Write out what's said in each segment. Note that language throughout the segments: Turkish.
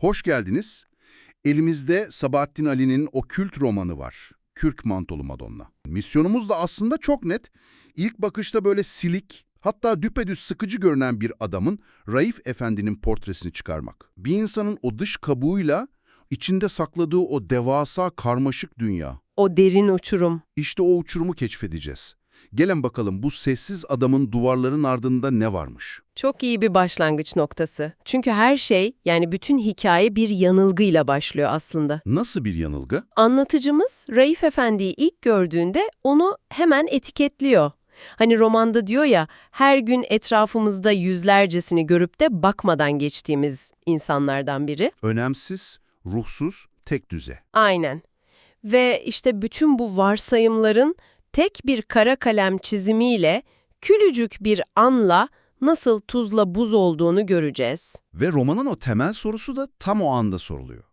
Hoş geldiniz. Elimizde Sabahattin Ali'nin o kült romanı var. Kürk Mantolu Madonna. Misyonumuz da aslında çok net. İlk bakışta böyle silik, hatta düpedüz sıkıcı görünen bir adamın Raif Efendi'nin portresini çıkarmak. Bir insanın o dış kabuğuyla içinde sakladığı o devasa karmaşık dünya. O derin uçurum. İşte o uçurumu keşfedeceğiz. Gelin bakalım bu sessiz adamın duvarların ardında ne varmış? Çok iyi bir başlangıç noktası. Çünkü her şey, yani bütün hikaye bir yanılgıyla başlıyor aslında. Nasıl bir yanılgı? Anlatıcımız Raif Efendi'yi ilk gördüğünde onu hemen etiketliyor. Hani romanda diyor ya, her gün etrafımızda yüzlercesini görüp de bakmadan geçtiğimiz insanlardan biri. Önemsiz, ruhsuz, tek düze. Aynen. Ve işte bütün bu varsayımların tek bir kara kalem çizimiyle, külücük bir anla nasıl tuzla buz olduğunu göreceğiz. Ve romanın o temel sorusu da tam o anda soruluyor.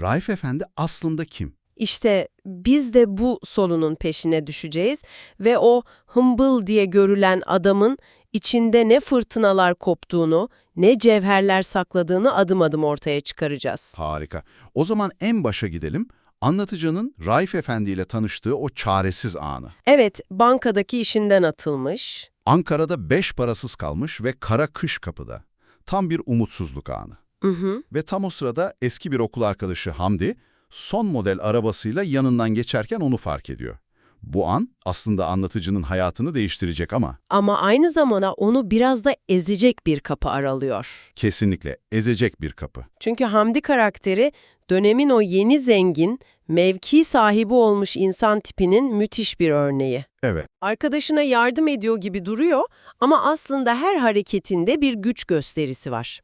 Raif Efendi aslında kim? İşte biz de bu sorunun peşine düşeceğiz ve o hımbıl diye görülen adamın içinde ne fırtınalar koptuğunu, ne cevherler sakladığını adım adım ortaya çıkaracağız. Harika. O zaman en başa gidelim. Anlatıcının Raif Efendi ile tanıştığı o çaresiz anı. Evet, bankadaki işinden atılmış. Ankara'da beş parasız kalmış ve kara kış kapıda. Tam bir umutsuzluk anı. Hı hı. Ve tam o sırada eski bir okul arkadaşı Hamdi, son model arabasıyla yanından geçerken onu fark ediyor. Bu an aslında anlatıcının hayatını değiştirecek ama Ama aynı zamanda onu biraz da ezecek bir kapı aralıyor. kesinlikle ezecek bir kapı. Çünkü Hamdi karakteri dönemin o yeni zengin, mevki sahibi olmuş insan tipinin müthiş bir örneği. Evet, Arkadaşına yardım ediyor gibi duruyor ama aslında her hareketinde bir güç gösterisi var.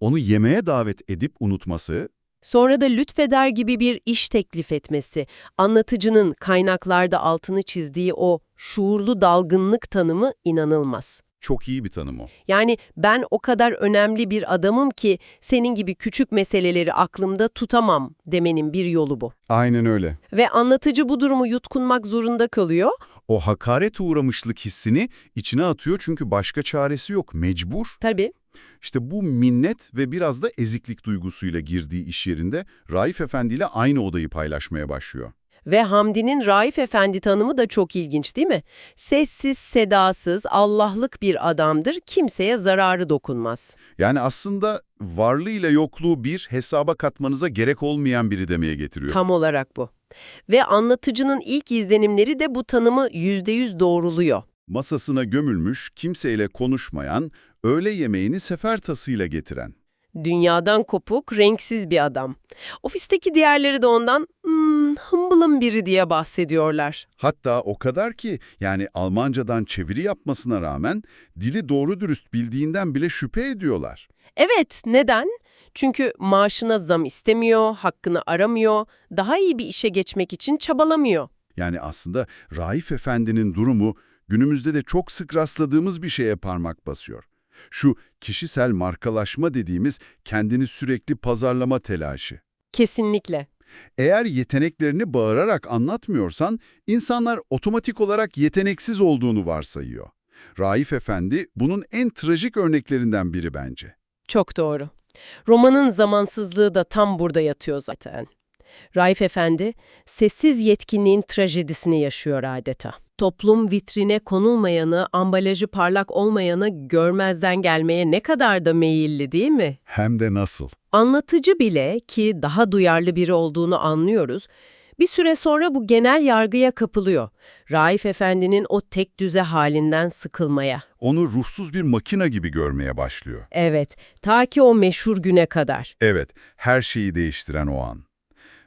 onu yemeğe davet edip unutması, Sonra da lütfeder gibi bir iş teklif etmesi, anlatıcının kaynaklarda altını çizdiği o şuurlu dalgınlık tanımı inanılmaz. Çok iyi bir tanım o. Yani ben o kadar önemli bir adamım ki senin gibi küçük meseleleri aklımda tutamam demenin bir yolu bu. Aynen öyle. Ve anlatıcı bu durumu yutkunmak zorunda kalıyor. O hakaret uğramışlık hissini içine atıyor çünkü başka çaresi yok, mecbur. Tabii İşte bu minnet ve biraz da eziklik duygusuyla girdiği iş yerinde Raif Efendi ile aynı odayı paylaşmaya başlıyor. Ve Hamdi'nin Raif Efendi tanımı da çok ilginç değil mi? Sessiz, sedasız, Allah'lık bir adamdır, kimseye zararı dokunmaz. Yani aslında varlığıyla yokluğu bir hesaba katmanıza gerek olmayan biri demeye getiriyor. Tam olarak bu. Ve anlatıcının ilk izlenimleri de bu tanımı yüzde yüz doğruluyor. Masasına gömülmüş, kimseyle konuşmayan, öğle yemeğini sefer tasıyla getiren. Dünyadan kopuk, renksiz bir adam. Ofisteki diğerleri de ondan "Hmm, hımbılın biri diye bahsediyorlar. Hatta o kadar ki yani Almancadan çeviri yapmasına rağmen dili doğru dürüst bildiğinden bile şüphe ediyorlar. Evet, neden? Çünkü maaşına zam istemiyor, hakkını aramıyor, daha iyi bir işe geçmek için çabalamıyor. Yani aslında Raif Efendi'nin durumu günümüzde de çok sık rastladığımız bir şeye parmak basıyor. Şu kişisel markalaşma dediğimiz kendini sürekli pazarlama telaşı. Kesinlikle. Eğer yeteneklerini bağırarak anlatmıyorsan, insanlar otomatik olarak yeteneksiz olduğunu varsayıyor. Raif Efendi bunun en trajik örneklerinden biri bence. Çok doğru. Romanın zamansızlığı da tam burada yatıyor zaten. Raif Efendi, sessiz yetkinliğin trajedisini yaşıyor adeta. Toplum vitrine konulmayanı, ambalajı parlak olmayanı görmezden gelmeye ne kadar da meyilli değil mi? Hem de nasıl? Anlatıcı bile ki daha duyarlı biri olduğunu anlıyoruz, bir süre sonra bu genel yargıya kapılıyor. Raif Efendi'nin o tek düze halinden sıkılmaya. Onu ruhsuz bir makina gibi görmeye başlıyor. Evet, ta ki o meşhur güne kadar. Evet, her şeyi değiştiren o an.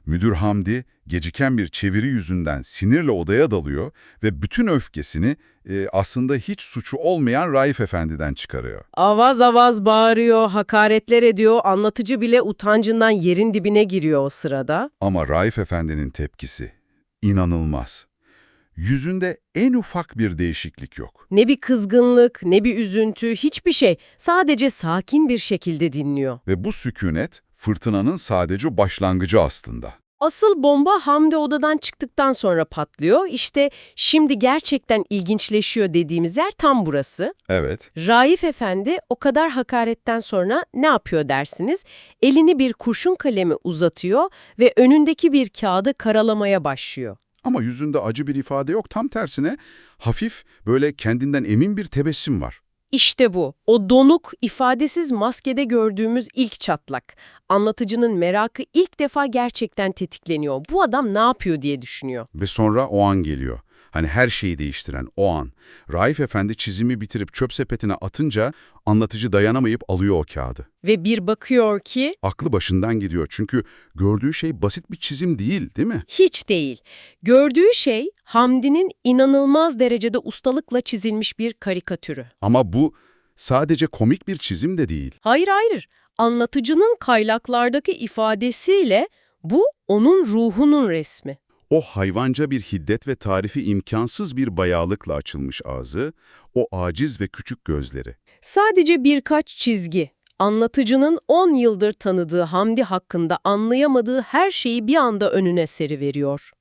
Müdür Hamdi, geciken bir çeviri yüzünden sinirle odaya dalıyor ve bütün öfkesini e, aslında hiç suçu olmayan Raif Efendi'den çıkarıyor. Avaz avaz bağırıyor, hakaretler ediyor, anlatıcı bile utancından yerin dibine giriyor o sırada. Ama Raif Efendi'nin tepkisi inanılmaz. Yüzünde en ufak bir değişiklik yok. Ne bir kızgınlık, ne bir üzüntü, hiçbir şey. Sadece sakin bir şekilde dinliyor. Ve bu sükunet fırtınanın sadece başlangıcı aslında. Asıl bomba Hamdi odadan çıktıktan sonra patlıyor. İşte şimdi gerçekten ilginçleşiyor dediğimiz yer tam burası. Evet. Raif Efendi o kadar hakaretten sonra ne yapıyor dersiniz? Elini bir kurşun kalemi uzatıyor ve önündeki bir kağıdı karalamaya başlıyor. Ama yüzünde acı bir ifade yok. Tam tersine hafif böyle kendinden emin bir tebessüm var. İşte bu. O donuk, ifadesiz maskede gördüğümüz ilk çatlak. Anlatıcının merakı ilk defa gerçekten tetikleniyor. Bu adam ne yapıyor diye düşünüyor. Ve sonra o an geliyor. Hani her şeyi değiştiren o an. Raif Efendi çizimi bitirip çöp sepetine atınca anlatıcı dayanamayıp alıyor o kağıdı. Ve bir bakıyor ki Aklı başından gidiyor çünkü gördüğü şey basit bir çizim değil, değil mi? hiç değil. Gördüğü şey Hamdi'nin inanılmaz derecede ustalıkla çizilmiş bir karikatürü. Ama bu sadece komik bir çizim de değil. Hayır hayır. Anlatıcının kaylaklardaki ifadesiyle bu onun ruhunun resmi. O hayvanca bir hiddet ve tarifi imkansız bir bayağılıkla açılmış ağzı, o aciz ve küçük gözleri. Sadece birkaç çizgi. Anlatıcının 10 yıldır tanıdığı Hamdi hakkında anlayamadığı her şeyi bir anda önüne seriveriyor.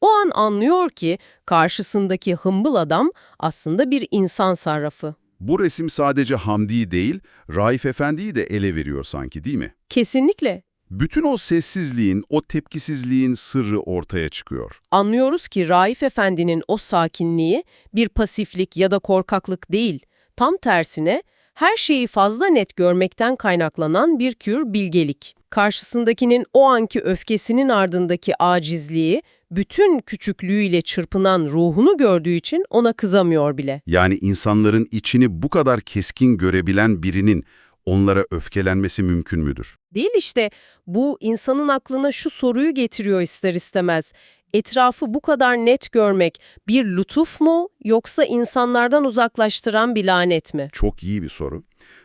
O an anlıyor ki karşısındaki hımbıl adam aslında bir insan sarrafı. Bu resim sadece Hamdi'yi değil, Raif Efendi'yi de ele veriyor sanki değil mi? Kesinlikle. Bütün o sessizliğin, o tepkisizliğin sırrı ortaya çıkıyor. Anlıyoruz ki Raif Efendi'nin o sakinliği bir pasiflik ya da korkaklık değil, tam tersine her şeyi fazla net görmekten kaynaklanan bir kür bilgelik. Karşısındakinin o anki öfkesinin ardındaki acizliği, bütün küçüklüğüyle çırpınan ruhunu gördüğü için ona kızamıyor bile. Yani insanların içini bu kadar keskin görebilen birinin onlara öfkelenmesi mümkün müdür? Değil işte bu insanın aklına şu soruyu getiriyor ister istemez. Etrafı bu kadar net görmek bir lütuf mu yoksa insanlardan uzaklaştıran bir lanet mi? Çok iyi bir soru.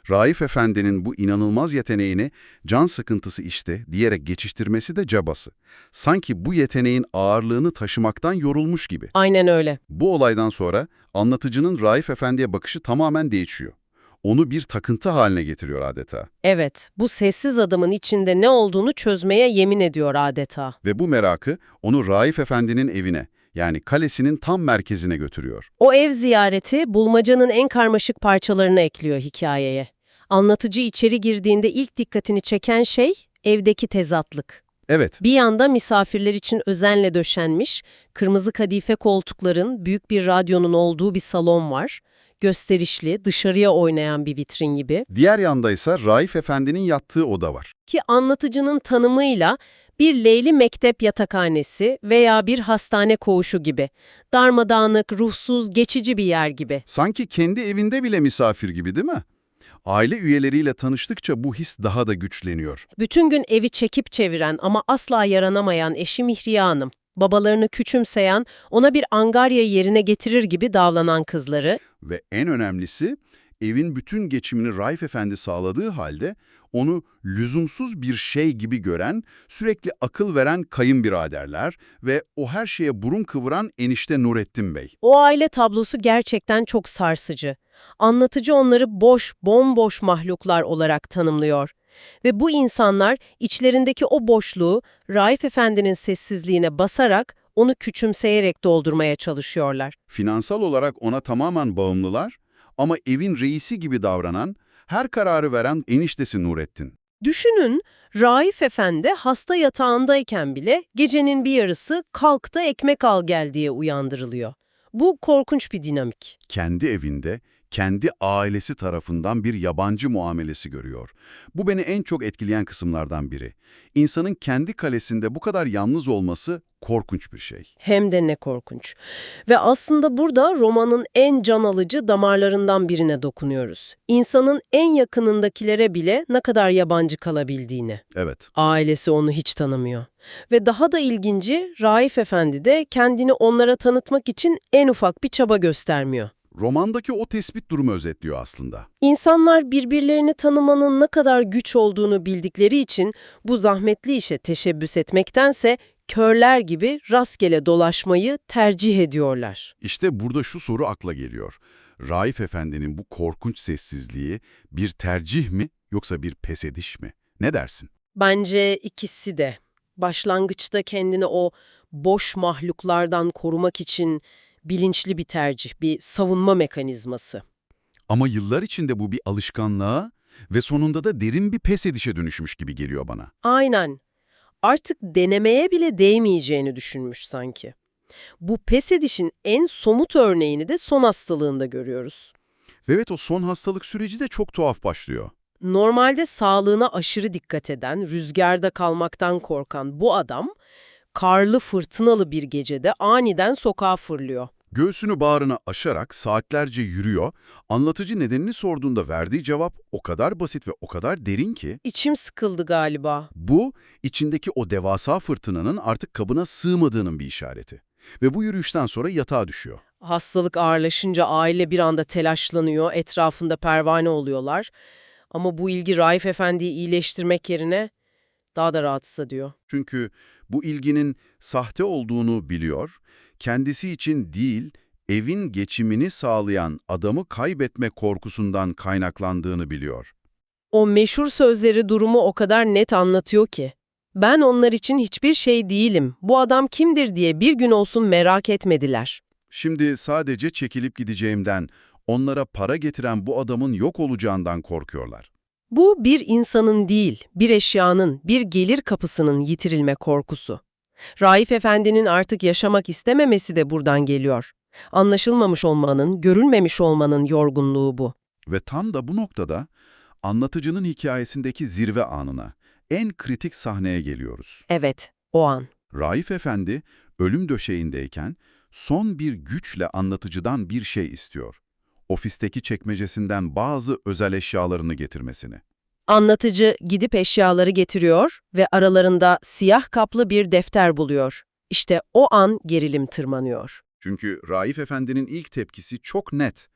Raif Efendi'nin bu inanılmaz yeteneğini can sıkıntısı işte diyerek geçiştirmesi de cabası. Sanki bu yeteneğin ağırlığını taşımaktan yorulmuş gibi. Aynen öyle. Bu olaydan sonra anlatıcının Raif Efendi'ye bakışı tamamen değişiyor. Onu bir takıntı haline getiriyor adeta. Evet, bu sessiz adamın içinde ne olduğunu çözmeye yemin ediyor adeta. Ve bu merakı onu Raif Efendi'nin evine, yani kalesinin tam merkezine götürüyor. O ev ziyareti bulmacanın en karmaşık parçalarını ekliyor hikayeye. Anlatıcı içeri girdiğinde ilk dikkatini çeken şey evdeki tezatlık. Evet, Bir yanda misafirler için özenle döşenmiş, kırmızı kadife koltukların, büyük bir radyonun olduğu bir salon var. Gösterişli, dışarıya oynayan bir vitrin gibi. diğer yanda ise Raif Efendi'nin yattığı oda var. Ki anlatıcının tanımıyla bir Leyli mektep yatakhanesi veya bir hastane koğuşu gibi. Darmadağınık, ruhsuz, geçici bir yer gibi. Sanki kendi evinde bile misafir gibi değil mi? Aile üyeleriyle tanıştıkça bu his daha da güçleniyor. Bütün gün evi çekip çeviren ama asla yaranamayan eşi Mihriye Hanım. Babalarını küçümseyen, ona bir angarya yerine getirir gibi davranan kızları, Ve en önemlisi, evin bütün geçimini Raif Efendi sağladığı halde onu lüzumsuz bir şey gibi gören, sürekli akıl veren kayınbiraderler ve o her şeye burun kıvıran enişte Nurettin Bey. O aile tablosu gerçekten çok sarsıcı. Anlatıcı onları boş, bomboş mahluklar olarak tanımlıyor. Ve bu insanlar içlerindeki o boşluğu Raif Efendi'nin sessizliğine basarak, onu küçümseyerek doldurmaya çalışıyorlar. Finansal olarak ona tamamen bağımlılar ama evin reisi gibi davranan, her kararı veren eniştesi Nurettin. Düşünün, Raif Efendi hasta yatağındayken bile gecenin bir yarısı kalk da ekmek al gel diye uyandırılıyor. Bu korkunç bir dinamik. kendi evinde, kendi ailesi tarafından bir yabancı muamelesi görüyor. Bu beni en çok etkileyen kısımlardan biri. İnsanın kendi kalesinde bu kadar yalnız olması korkunç bir şey. Hem de ne korkunç. Ve aslında burada romanın en can alıcı damarlarından birine dokunuyoruz. İnsanın en yakınındakilere bile ne kadar yabancı kalabildiğini. Evet, Ailesi onu hiç tanımıyor. Ve daha da ilginci Raif Efendi de kendini onlara tanıtmak için en ufak bir çaba göstermiyor. Romandaki o tespit durumu özetliyor aslında. İnsanlar birbirlerini tanımanın ne kadar güç olduğunu bildikleri için bu zahmetli işe teşebbüs etmektense körler gibi rastgele dolaşmayı tercih ediyorlar. İşte burada şu soru akla geliyor. Raif Efendi'nin bu korkunç sessizliği bir tercih mi yoksa bir pes ediş mi? Ne dersin? Bence ikisi de. Başlangıçta kendini o boş mahluklardan korumak için bilinçli bir tercih, bir savunma mekanizması. Ama yıllar içinde bu bir alışkanlığa ve sonunda da derin bir pes edişe dönüşmüş gibi geliyor bana. Aynen. Artık denemeye bile değmeyeceğini düşünmüş sanki. Bu pes edişin en somut örneğini de son hastalığında görüyoruz. Ve evet o son hastalık süreci de çok tuhaf başlıyor. Normalde sağlığına aşırı dikkat eden, rüzgarda kalmaktan korkan bu adam, karlı fırtınalı bir gecede aniden sokağa fırlıyor. Göğsünü bağrına aşarak saatlerce yürüyor, anlatıcı nedenini sorduğunda verdiği cevap o kadar basit ve o kadar derin ki, İçim sıkıldı galiba. bu içindeki o devasa fırtınanın artık kabına sığmadığının bir işareti. Ve bu yürüyüşten sonra yatağa düşüyor. Hastalık ağırlaşınca aile bir anda telaşlanıyor, etrafında pervane oluyorlar. Ama bu ilgi Raif Efendi'yi iyileştirmek yerine daha da rahatsız ediyor. Çünkü bu ilginin sahte olduğunu biliyor, kendisi için değil, evin geçimini sağlayan adamı kaybetme korkusundan kaynaklandığını biliyor. O meşhur sözleri durumu o kadar net anlatıyor ki. Ben onlar için hiçbir şey değilim, bu adam kimdir diye bir gün olsun merak etmediler. Şimdi sadece çekilip gideceğimden, onlara para getiren bu adamın yok olacağından korkuyorlar. Bu bir insanın değil, bir eşyanın, bir gelir kapısının yitirilme korkusu. Raif Efendi'nin artık yaşamak istememesi de buradan geliyor. Anlaşılmamış olmanın, görülmemiş olmanın yorgunluğu bu. Ve tam da bu noktada anlatıcının hikayesindeki zirve anına, en kritik sahneye geliyoruz. Evet, o an. Raif Efendi ölüm döşeğindeyken son bir güçle anlatıcıdan bir şey istiyor. Ofisteki çekmecesinden bazı özel eşyalarını getirmesini. Anlatıcı gidip eşyaları getiriyor ve aralarında siyah kaplı bir defter buluyor. İşte o an gerilim tırmanıyor. Çünkü Raif Efendi'nin ilk tepkisi çok net.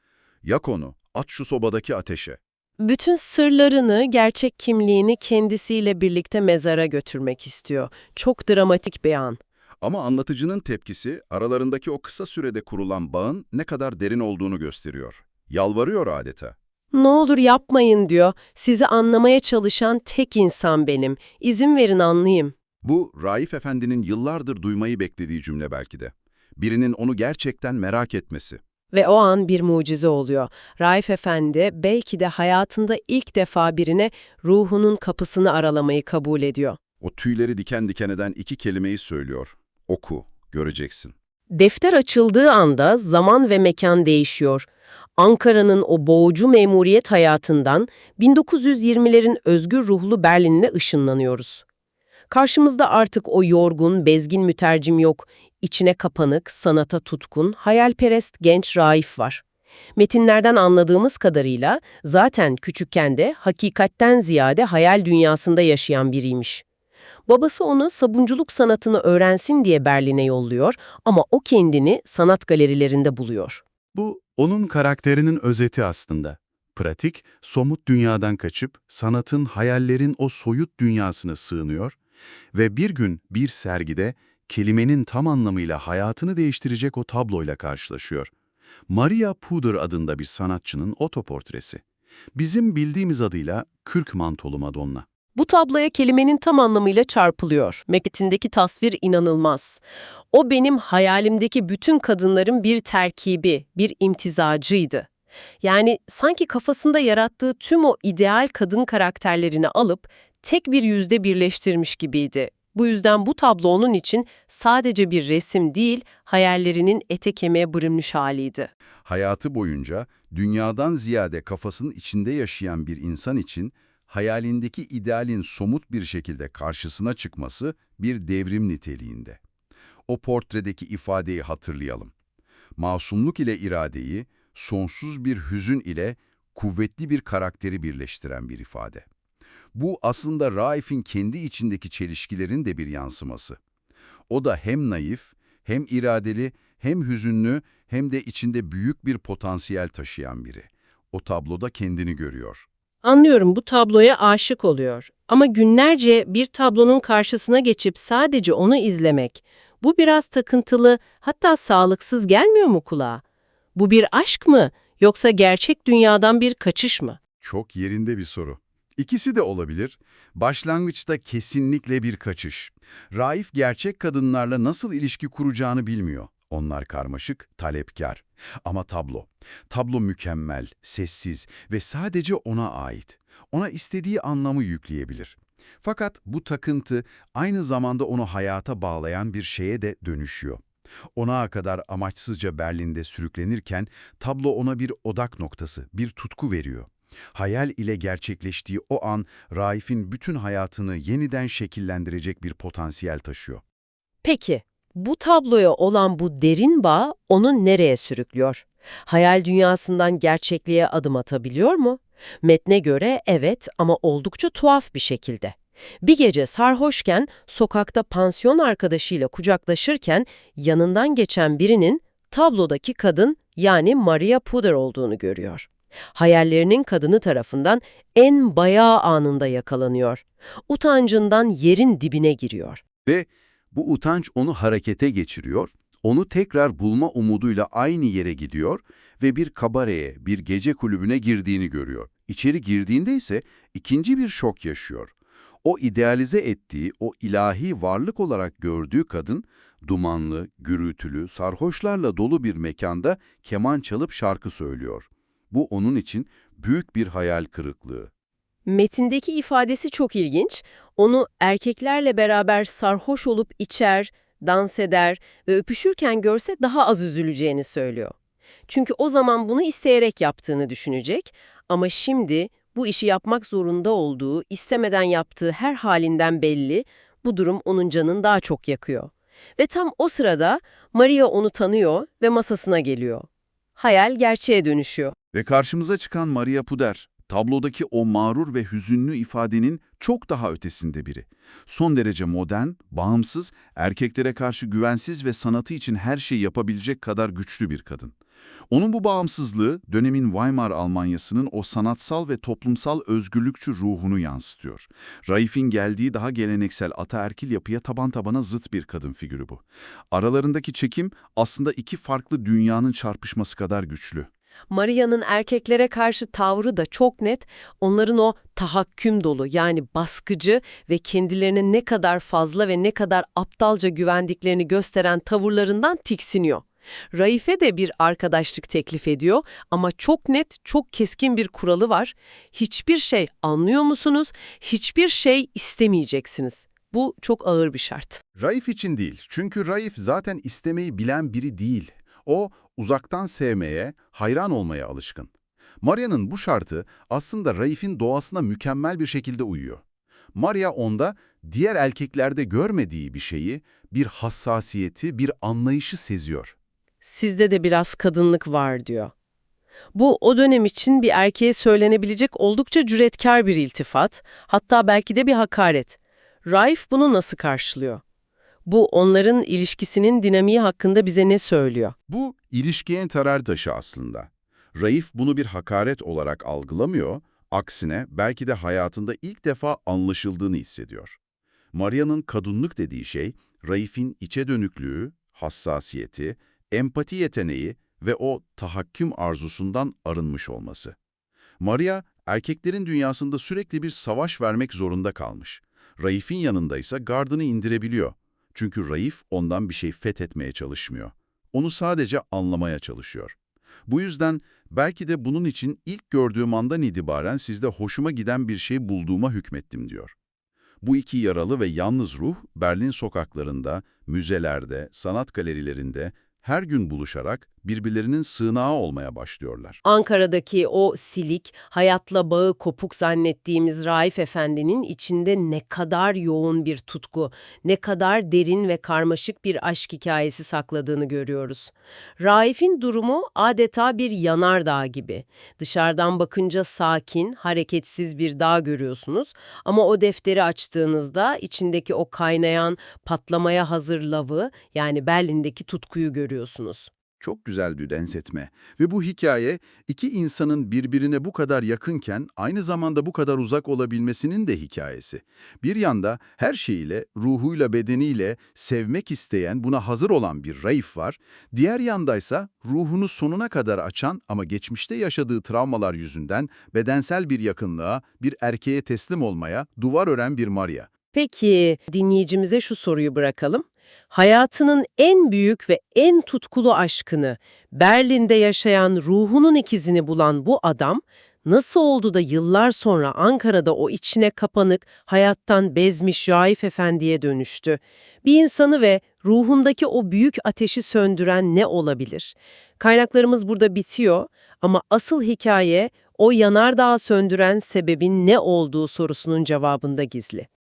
Yak onu, at şu sobadaki ateşe. Bütün sırlarını, gerçek kimliğini kendisiyle birlikte mezara götürmek istiyor. Çok dramatik bir an. Ama anlatıcının tepkisi aralarındaki o kısa sürede kurulan bağın ne kadar derin olduğunu gösteriyor. Yalvarıyor adeta. Ne olur yapmayın diyor. Sizi anlamaya çalışan tek insan benim. İzin verin anlayayım. Bu, Raif Efendi'nin yıllardır duymayı beklediği cümle belki de. Birinin onu gerçekten merak etmesi. Ve o an bir mucize oluyor. Raif Efendi belki de hayatında ilk defa birine ruhunun kapısını aralamayı kabul ediyor. O tüyleri diken diken eden iki kelimeyi söylüyor. Oku, göreceksin. Defter açıldığı anda zaman ve mekan değişiyor. Ankara'nın o boğucu memuriyet hayatından 1920'lerin özgür ruhlu Berlin'ine ışınlanıyoruz. Karşımızda artık o yorgun, bezgin mütercim yok. İçine kapanık, sanata tutkun, hayalperest genç Raif var. Metinlerden anladığımız kadarıyla zaten küçükken de hakikatten ziyade hayal dünyasında yaşayan biriymiş. Babası onu sabunculuk sanatını öğrensin diye Berlin'e yolluyor ama o kendini sanat galerilerinde buluyor. Bu, onun karakterinin özeti aslında. Pratik, somut dünyadan kaçıp sanatın, hayallerin o soyut dünyasına sığınıyor ve bir gün bir sergide kelimenin tam anlamıyla hayatını değiştirecek o tabloyla karşılaşıyor. Maria Puder adında bir sanatçının otoportresi. Bizim bildiğimiz adıyla Kürk Mantolu Madonna. Bu tabloya kelimenin tam anlamıyla çarpılıyor. Metindeki tasvir inanılmaz. O benim hayalimdeki bütün kadınların bir terkibi, bir imtizacıydı. Yani sanki kafasında yarattığı tüm o ideal kadın karakterlerini alıp tek bir yüzde birleştirmiş gibiydi. Bu yüzden bu tablo onun için sadece bir resim değil, hayallerinin ete kemiğe bürünmüş haliydi. Hayatı boyunca dünyadan ziyade kafasının içinde yaşayan bir insan için hayalindeki idealin somut bir şekilde karşısına çıkması bir devrim niteliğinde. O portredeki ifadeyi hatırlayalım. Masumluk ile iradeyi, sonsuz bir hüzün ile kuvvetli bir karakteri birleştiren bir ifade. Bu aslında Raif'in kendi içindeki çelişkilerin de bir yansıması. O da hem naif, hem iradeli, hem hüzünlü, hem de içinde büyük bir potansiyel taşıyan biri. O tabloda kendini görüyor. Anlıyorum bu tabloya aşık oluyor. Ama günlerce bir tablonun karşısına geçip sadece onu izlemek, bu biraz takıntılı, hatta sağlıksız gelmiyor mu kulağa? Bu bir aşk mı, yoksa gerçek dünyadan bir kaçış mı? Çok yerinde bir soru. İkisi de olabilir. Başlangıçta kesinlikle bir kaçış. Raif gerçek kadınlarla nasıl ilişki kuracağını bilmiyor. Onlar karmaşık, talepkar. Ama tablo. Tablo mükemmel, sessiz ve sadece ona ait. Ona istediği anlamı yükleyebilir. Fakat bu takıntı aynı zamanda onu hayata bağlayan bir şeye de dönüşüyor. Ona kadar amaçsızca Berlin'de sürüklenirken tablo ona bir odak noktası, bir tutku veriyor. Hayal ile gerçekleştiği o an Raif'in bütün hayatını yeniden şekillendirecek bir potansiyel taşıyor. Peki, bu tabloya olan bu derin bağ onu nereye sürüklüyor? Hayal dünyasından gerçekliğe adım atabiliyor mu? Metne göre evet ama oldukça tuhaf bir şekilde. Bir gece sarhoşken sokakta pansiyon arkadaşıyla kucaklaşırken yanından geçen birinin tablodaki kadın yani Maria Puder olduğunu görüyor. Hayallerinin kadını tarafından en bayağı anında yakalanıyor. Utancından yerin dibine giriyor. Ve bu utanç onu harekete geçiriyor, onu tekrar bulma umuduyla aynı yere gidiyor ve bir kabareye, bir gece kulübüne girdiğini görüyor. İçeri girdiğinde ise ikinci bir şok yaşıyor. O idealize ettiği, o ilahi varlık olarak gördüğü kadın, dumanlı, gürültülü, sarhoşlarla dolu bir mekanda keman çalıp şarkı söylüyor. Bu onun için büyük bir hayal kırıklığı. Metindeki ifadesi çok ilginç. Onu erkeklerle beraber sarhoş olup içer, dans eder ve öpüşürken görse daha az üzüleceğini söylüyor. Çünkü o zaman bunu isteyerek yaptığını düşünecek ama şimdi bu işi yapmak zorunda olduğu, istemeden yaptığı her halinden belli, bu durum onun canını daha çok yakıyor. Ve tam o sırada Maria onu tanıyor ve masasına geliyor. Hayal gerçeğe dönüşüyor. Ve karşımıza çıkan Maria Puder, tablodaki o mağrur ve hüzünlü ifadenin çok daha ötesinde biri. Son derece modern, bağımsız, erkeklere karşı güvensiz ve sanatı için her şeyi yapabilecek kadar güçlü bir kadın. Onun bu bağımsızlığı, dönemin Weimar Almanyası'nın o sanatsal ve toplumsal özgürlükçü ruhunu yansıtıyor. Raif'in geldiği daha geleneksel ataerkil yapıya taban tabana zıt bir kadın figürü bu. Aralarındaki çekim aslında iki farklı dünyanın çarpışması kadar güçlü. Maria'nın erkeklere karşı tavrı da çok net, onların o tahakküm dolu yani baskıcı ve kendilerine ne kadar fazla ve ne kadar aptalca güvendiklerini gösteren tavırlarından tiksiniyor. Raife de bir arkadaşlık teklif ediyor ama çok net, çok keskin bir kuralı var. Hiçbir şey anlıyor musunuz? Hiçbir şey istemeyeceksiniz. Bu çok ağır bir şart. Raif için değil. Çünkü Raif zaten istemeyi bilen biri değil. O uzaktan sevmeye, hayran olmaya alışkın. Maria'nın bu şartı aslında Raif'in doğasına mükemmel bir şekilde uyuyor. Maria onda diğer erkeklerde görmediği bir şeyi, bir hassasiyeti, bir anlayışı seziyor. Sizde de biraz kadınlık var diyor. Bu o dönem için bir erkeğe söylenebilecek oldukça cüretkar bir iltifat, hatta belki de bir hakaret. Raif bunu nasıl karşılıyor? Bu onların ilişkisinin dinamiği hakkında bize ne söylüyor? Bu ilişkiye tarar taşı aslında. Raif bunu bir hakaret olarak algılamıyor, aksine belki de hayatında ilk defa anlaşıldığını hissediyor. Maria'nın kadınlık dediği şey, Raif'in içe dönüklüğü, hassasiyeti, empati yeteneği ve o tahakküm arzusundan arınmış olması. Maria, erkeklerin dünyasında sürekli bir savaş vermek zorunda kalmış. Raif'in yanında ise gardını indirebiliyor. Çünkü Raif ondan bir şey fethetmeye çalışmıyor. Onu sadece anlamaya çalışıyor. Bu yüzden belki de bunun için ilk gördüğüm andan itibaren sizde hoşuma giden bir şey bulduğuma hükmettim diyor. Bu iki yaralı ve yalnız ruh Berlin sokaklarında, müzelerde, sanat galerilerinde her gün buluşarak birbirlerinin sığınağı olmaya başlıyorlar. Ankara'daki o silik, hayatla bağı kopuk zannettiğimiz Raif Efendi'nin içinde ne kadar yoğun bir tutku, ne kadar derin ve karmaşık bir aşk hikayesi sakladığını görüyoruz. Raif'in durumu adeta bir yanardağ gibi. Dışarıdan bakınca sakin, hareketsiz bir dağ görüyorsunuz ama o defteri açtığınızda içindeki o kaynayan, patlamaya hazır lavı yani Berlin'deki tutkuyu görüyorsunuz. Çok güzel bir benzetme. Ve bu hikaye iki insanın birbirine bu kadar yakınken aynı zamanda bu kadar uzak olabilmesinin de hikayesi. Bir yanda her şeyiyle, ruhuyla, bedeniyle sevmek isteyen, buna hazır olan bir Raif var. Diğer yandaysa ruhunu sonuna kadar açan ama geçmişte yaşadığı travmalar yüzünden bedensel bir yakınlığa, bir erkeğe teslim olmaya duvar ören bir Maria. Peki dinleyicimize şu soruyu bırakalım. Hayatının en büyük ve en tutkulu aşkını, Berlin'de yaşayan ruhunun ikizini bulan bu adam, nasıl oldu da yıllar sonra Ankara'da o içine kapanık, hayattan bezmiş Raif Efendi'ye dönüştü? Bir insanı ve ruhundaki o büyük ateşi söndüren ne olabilir? Kaynaklarımız burada bitiyor ama asıl hikaye o yanardağı söndüren sebebin ne olduğu sorusunun cevabında gizli.